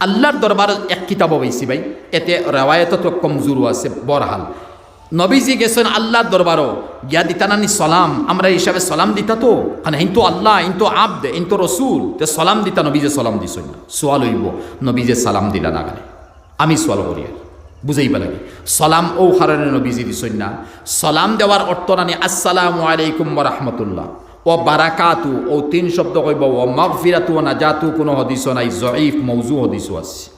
আল্লাহর দরবার এক কিতাব পাইছি ভাই। এতে রেওয়ায়ত তো কমজোরও আছে, বরহাল। নবীজি গেছেন আল্লাহর দরবারও, গিয়া দিতানানি সলাম। আমরা হিসাবে সলাম দিতা তো। কারণ হিন্তু আল্লাহ হিন্তু আব্দ হিন্তু রসুল, তে সলাম দিতা নবীজে সলাম দিছ না। সোয়াল হইব, নবীজে সালাম দিলা না গানে আমি সোয়াল করি আর বুঝাইবা লাগে। সলাম ও হারণে নবীজি দিছই না। সলাম দেওয়ার অর্থ নানি, আসসালামু আলাইকুম রাহমাতুল্লাহ। ও বারাকাতু, ও তিন শব্দ কইব ও মাগফিরাতু ও নাজাতু, কোনো হদিস নাই জয়ীফ মৌজু হদিস আছে।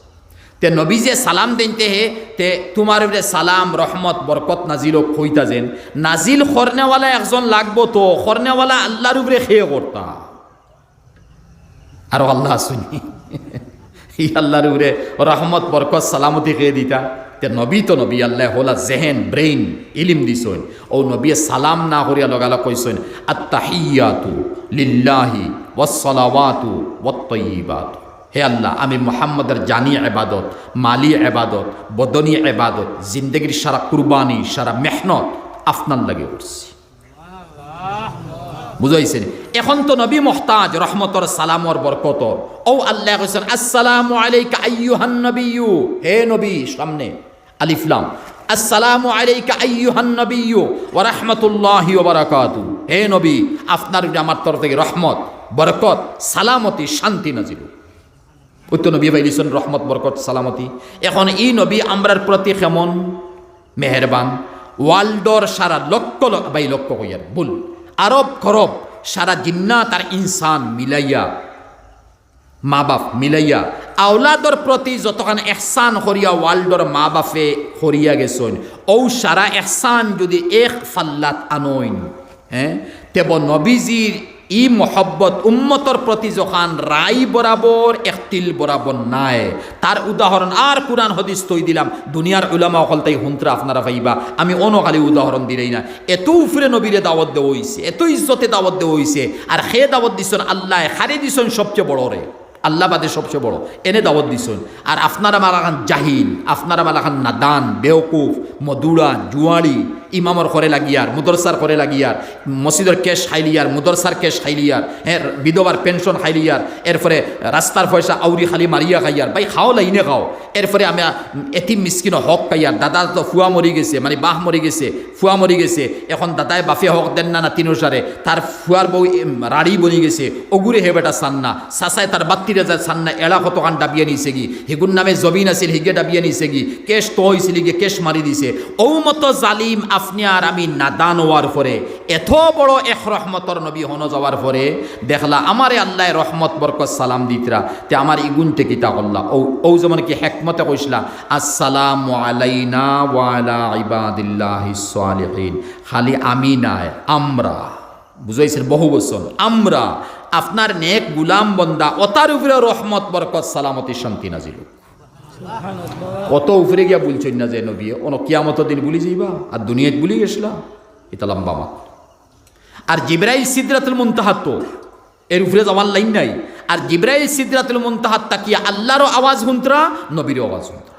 তে নবীজে সালাম দিনতে হে, তে তোমার সালাম, রহমত, বরকত নাজিল কইতা যেন, নাজিল খরনেওয়ালা একজন লাগবো তো, খরনেওয়ালা আল্লাহর উপরে খেয়ে করতা। আর আল্লাহ শুনি। ই আল্লাহর উপরে রহমত, বরকত, সালামতি খেয়ে দিতা। তে নবী তো নবী, আল্লাহ হলা জেহেন, ব্রেইন, ইলিম দিছইন ও নবী সালাম না করিয়া লগালা কইসইন আত্তাহিয়াতু লিল্লাহি ওয়াসসালাওয়াতু ওয়াত্তাইয়িবাতু। হে আল্লাহ, আমি মোহাম্মদের জানি এবাদত, মালি এবাদত, বদনী এবাদত, জিন্দগির সারা কুরবানি, সারা মেহনত আপনার লাগে করছি। বুঝাইছেন? এখন তো নবী মোহতাজ রহমতর সালামর বরকতর ও আল্লাহ আসসালামু আলাইকা আইয়ুহান নবিয়্যু। হে নবী, সামনে। আলিফলাম আসসালামু আলাইকা আইয়ুহান নবিয়্যু ওয়া রাহমাতুল্লাহি ওয়া বারাকাতু। হে নবী, আপনার আমার তরফ থেকে রহমত, বরকত, সালামতি, শান্তি নাজিল। ওই তো নবী বাইলিসন রহমত, বরকত, সালামতি। এখন এই নবী আমরার প্রতি কেমন? মেহেরবান। ওয়ার্ল্ডর সারা লক্ষ বাই লক্ষ কইয়ার। ভুল আরব খরব সারা জিন্নাত আর ইনসান মিলাইয়া মা বাপ মিলাইয়া। আওলাদর প্রতি যতখান এহসান করিয়া ওয়ার্ল্ডর মা বাপে করিয়া গেছন। ঔ সারা এহসান যদি এক ফাল্লাত আনইন হ্যাঁ তেব নবীজির ই মহব্বত উম্মতর প্রতি যখন রাই বরাবর একতিল বরাবর নাই। তার উদাহরণ আর কোরআন হদিস তৈ দিলাম। দুনিয়ার উলামা অকল তাই হুন্ত্রা আপনারা পাইবা আমি অনকালী উদাহরণ দিলেই না। এত উফরে নবীরে দাওয়াত দেওয়া হইছে এত ইজ্জতে দাওয়াত দেওয়া হইছে আর সে দাওয়াত দিছন আল্লাহ হারে দিছন সবচেয়ে বড় রে আল্লাহ বাদে সবচেয়ে বড়। এনে দাওয়াত দিছন। আর আপনারা মালাখান জাহিল, আপনারা মালাখান নাদান, বেওকুফ মদুরা জুয়ারি ইমামর করে লাগিয়ার, মুদরসার করে লাগিয়ার, মসজিদের কেশ খাইলিয়ার মুদরসার কেশ খাইলিয়ার হ্যাঁ বিধবার পেনশন খাইলিয়ার এরপরে রাস্তার পয়সা আউরি খালি মারিয়া খাইয়ার, ভাই খাও লাইনে খাও। এরপরে আমি এটি মিসকিন হক খাইয়ার, দাদা তো ফুয়া মরি গেছে মানে বাহ মরি গেছে, ফুয়া মরি গেছে, এখন দাদায় বাফে হক দেন না না তিনসারে তার ফুয়ার বউ রাড়ি বনি গেছে, অগুরে হে বেটা সান্না সাসায় তার বাত্তিরে যায় সান্না এলা কতখান ডাবিয়ে নিছে গি। হেগুর নামে জবিন আছিল, হিগে ডাবিয়ে নিছে গি। কেশ তো হয়েছিল গিয়ে কেশ মারি দিছে। ও মতো জালিম আপনি আর আমি নাদান হওয়ার পরে এত বড় এক রহমতর নবী হন যাওয়ার পরে দেখলা আমারে আল্লাহ রহমত বরকত সালাম দিতরা তে আমার ইগুন থেকে তা করলা ও ও যেমন কি হেকমতে কইসলা আসসালামু আলাইনা ওয়ালা ইবাদিল্লাহি সালিহিন খালি আমি নাই, আমরা। বুঝাইছেন বহু বছর আমরা। আপনার নেক গুলাম বন্দা অতার উপরে রহমত, বরকত, সালামতি, শান্তি নাজিল কত উপরে গিয়া বলছেন না যে নবী, অন কিয়ামত দিন বলি যাইবা, আর দুনিয়াত বলি গেছিলা, এটা লম্বা মাত। আর জিব্রাইল সিদ্রাতুল মুনতাহাত এর উপরে যাওয়ার লাইন নাই। আর জিব্রাইল সিদ্রাতুল মুনতাহাত তাকিয়া আল্লাহরও আওয়াজ হুন্তরা, নবীরও আওয়াজ হুন্তরা।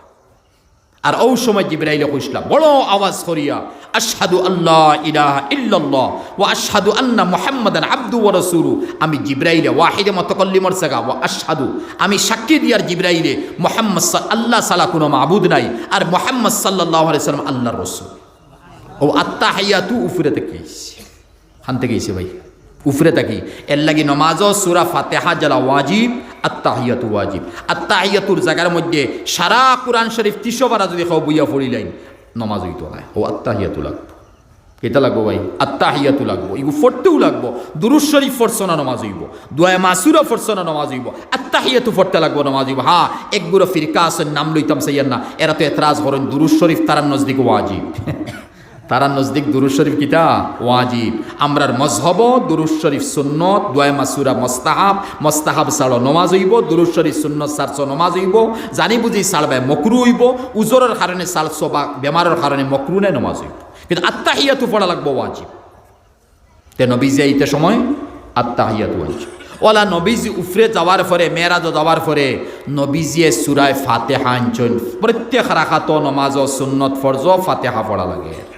আর ও সময় জিব্রাইলে কইসলা, বড় আওয়াজ করিয়া আশহাদু আল্লাহ ইলাহা ইল্লাল্লাহ ওয়া আশহাদু আন্না মুহাম্মাদান আবদু ওয়া রাসূলু। আমি জিব্রাইলে ওয়াহিদে মুতাকাল্লিমর জায়গা ওয়া আশহাদু। আমি সাক্ষী দিয়ার জিব্রাইলে মুহাম্মদ আল্লাহ সালা কোনো মাবুদ নাই। আর মুহাম্মদ সাল্লাল্লাহু আলাইহি সাল্লাম আল্লাহর রাসূল। ও আত্তাহিয়াতু উফরে থেকে খান থেকে গেছে ভাই। উফরে থাকি এর লাগি নমাজ সুরা ফাতেহা জালা ওয়াজিব আত্তাহিয়াতু ওয়াজিব। আত্তাহিয়াতুর জায়গার মধ্যে সারা কোরআন শরীফ তিসো বারা যদি খাও বইয়া পড়িলাইন নমাজ হইতো না ও আত্মাহিয়াতু লাগবো। কেটা লাগবো ভাই? আত্মাহিয়াতু লাগবো। ইগু ফটতেও লাগবো। দুরুশ্বরী ফরসনা নমাজ হইব। দুয়ায় মাসুরা ফরসনা নমাজ হইব। আত্মাহিয়াতু ফটতে লাগবো নমাজ হইব। হ্যাঁ একগুলো ফিরকা আসেন, নাম লইতাম সাইয়ার না এরা তো এতরাজ করেন দুরুশ্বরীফ তারার নজদিক ওয়াজিব। তারা নজদিক দুরুজ শরীফ কিতা? ওয়াজিব। আমরার মজহব দুরুজ শরীফ সুন্নত দোয়া মাসুরা মস্তাহাব। মস্তাহাব সাড়ো নমাজ হইব দুরুজ শরীফ সুন্নত সারছ নমাজ হইব। জানি বুঝি সালবায় মকরু হইব। উজরের কারণে সালছ বা বেমারের কারণে মকরু নাই নমাজ হইব। কিন্তু আত্মাহিয়াতু পড়া লাগবো ওয়াজিব। তে নবীজি আইতে সময় আত্মাহিয়াতু ওয়াজিব। ওলা নবীজি উফরে যাওয়ার পরে, মেয়েরাজ যাওয়ার পরে নবীজিয়ে সুরায় ফাতেহা আনছেন। প্রত্যেক রাখাত নমাজ সুন্নত ফরজ ফাতেহা পড়া লাগে।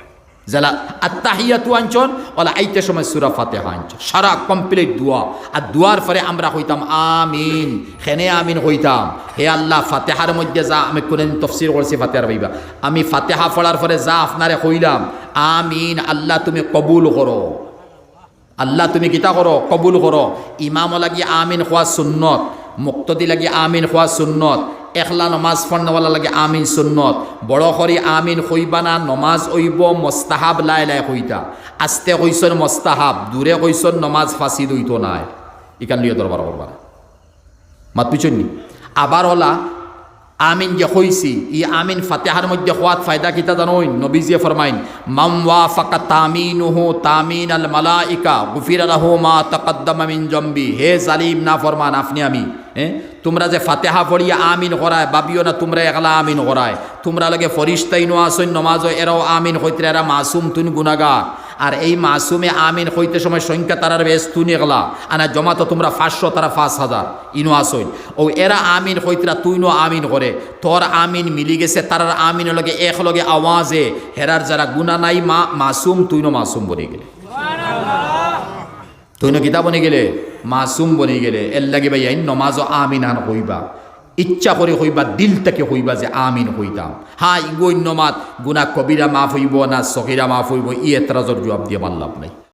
যারা আত্মাহিয়াতু আনছন ওলা আইতে সময় সুরা ফাতেহা আনছন সারা কমপ্লিট দোয়া। আর দোয়ার পরে আমরা হইতাম আমিন। খেনে আমিন হইতাম। হে আল্লাহ, ফাতেহার মধ্যে যা আমি কোনদিন তফসির করছি ফাতেহার ভাইবা আমি ফাতেহা পড়ার পরে যা আপনারে কইলাম, আমিন, আল্লাহ তুমি কবুল করো। আল্লাহ তুমি কিতা করো, কবুল করো। ইমাম লাগি আমিন খোয়া সুন্নত, মুক্তদি লাগি আমিন খোয়া সুন্নত। একলা নমাজ পড়নওয়ালা লাগে আমিন সুন্নত। বড় করি আমিন হইবানা নমাজ ওইব মস্তাহাব লাই লাই হইতা। আস্তে কইসন মস্তাহাব, দূরে কইসন নমাজ ফাঁসি দইত নাই। ইকান লিয়ে দরবার করবা মাত পিছন আবার হলা আমিন যে হইছি, ই আমিন ফাতেহার মধ্যে হওয়াত ফায়দা কিতা জানোই? নবীজিয়ে ফরমাইন মাম ওয়াফাকা তামিনুহু তামিন আল মালাইকা, গুফির লাহু মা তাকাদ্দামা মিন জম্বি। হে জালিম না ফরমান আপনি আমি হ্যাঁ তোমরা যে ফাতেহা পড়িয়া আমিন করায় বাবিও না তোমরা একলা আমিন করায়। তোমরা লাগে ফরিস্তাইনো আসইন নমাজ এরাও আমিন হইতে এরা মাসুম তুন গুনাগার আর এই মাসুমে আমিন হইতে সময় সংখ্যা তারার বেশ তুনি গলা আনা জমা তো তোমরা পাঁচশো, তারা পাঁচ হাজার। ইনো আসইন ও এরা আমিন হইতরা তুইনো আমিন করে। তোর আমিন মিলি গেছে, তারার আমিন লগে এক লগে আওয়াজে। হেরার যারা গুনা নাই, মা, মাসুম, তুইনো মাসুম বনে গেলে। তুইনো কিতা বনে গেলে? মাসুম বনে গেলে। এর লাগে ভাই আইন নমাজ আমিন আন হইবা। ইচ্ছা করে হইবা, দিল থেকে হইবা যে আমিন হইতাম। হা ইগৈন্যমাত গুণা কবিরা মাফ হইব না সকিরা মাফ হইব, ই এতরাজর জবাব দিয়ে পারলাম নাই।